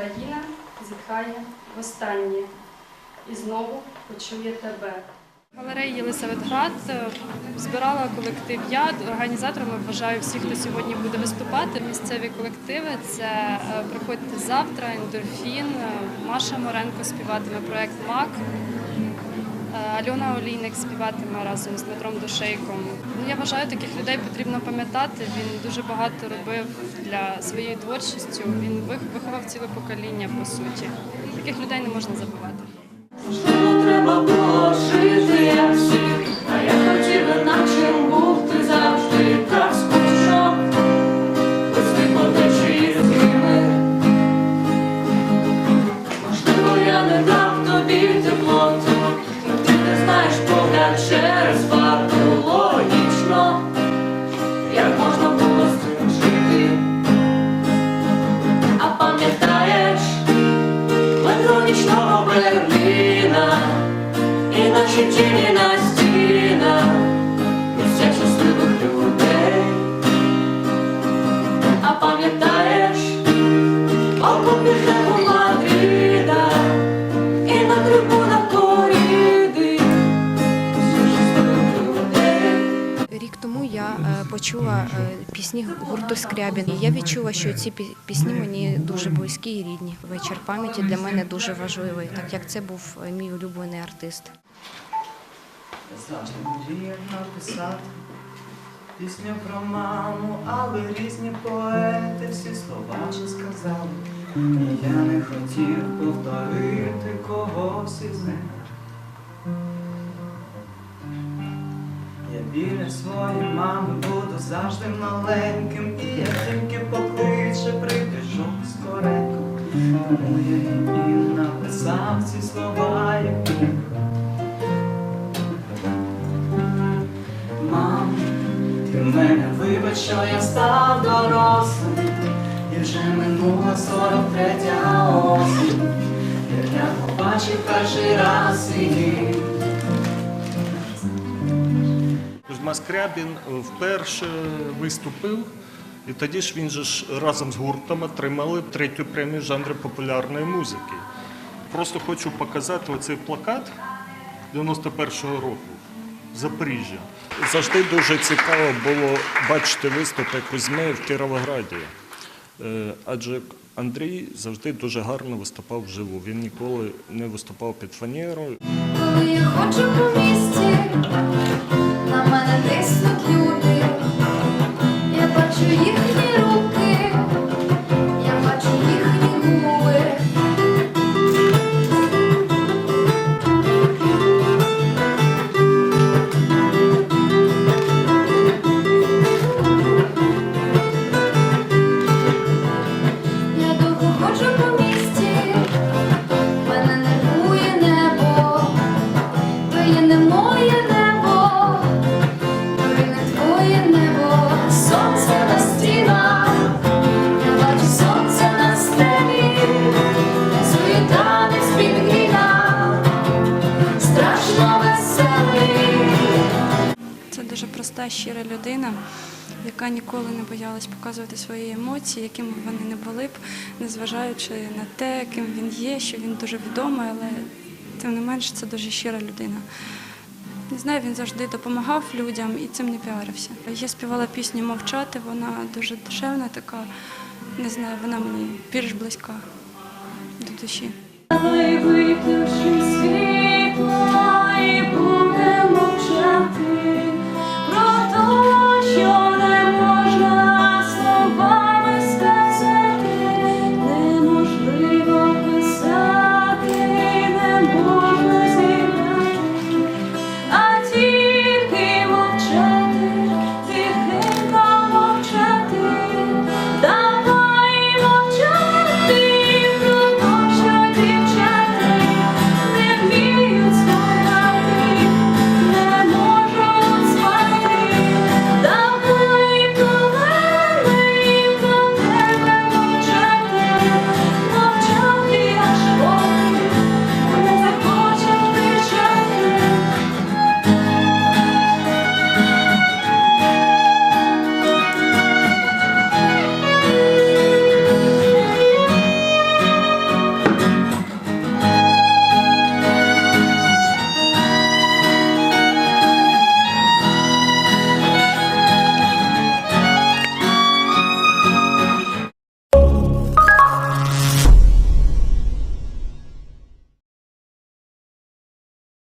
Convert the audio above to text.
Україна зітхає востаннє і знову почує тебе. Галерея Єлисаветград е, збирала колектив я. Організаторами вважаю всіх, хто сьогодні буде виступати. Місцеві колективи це е, приходьте завтра, ендорфін, е, Маша Моренко співатиме проект МАК. Альона Олійник співатиме разом з Дмитром Душейком. Ну, я вважаю, таких людей потрібно пам'ятати. Він дуже багато робив для своєї творчістю. Він вих- виховав ціле покоління, по суті. Таких людей не можна забувати. Що треба почула е, пісні гурту Скрябін. Я відчула, що ці пісні мені дуже близькі і рідні. Вечір пам'яті для мене дуже важливий, так як це був е, мій улюблений артист. Пісню про маму, але різні поети всі слова вже сказали. Я не хотів повторити когось із них. Я біля своєї мами буду завжди маленьким, і я тільки покличе прибіжу скоренько. Тому я і написав ці слова, як міг. Мам, ти мене вибач, що я став дорослим, і вже минула 43 осінь, я побачив перший раз її. Кузьма Скрябін е, вперше виступив, і тоді ж він же ж разом з гуртом отримали третю премію жанру популярної музики. Просто хочу показати оцей плакат 91-го року в Запоріжжя. Завжди дуже цікаво було бачити виступи Кузьми в Кіровограді. Е, Адже Андрій завжди дуже гарно виступав вживу. Він ніколи не виступав під фанерою. Коли я ходжу по на мене дуже проста, щира людина, яка ніколи не боялась показувати свої емоції, якими б вони не були б, незважаючи на те, ким він є, що він дуже відомий, але тим не менш це дуже щира людина. Не знаю, він завжди допомагав людям і цим не піарився. Я співала пісню Мовчати, вона дуже душевна, така, не знаю, вона мені більш близька до душі. Випивши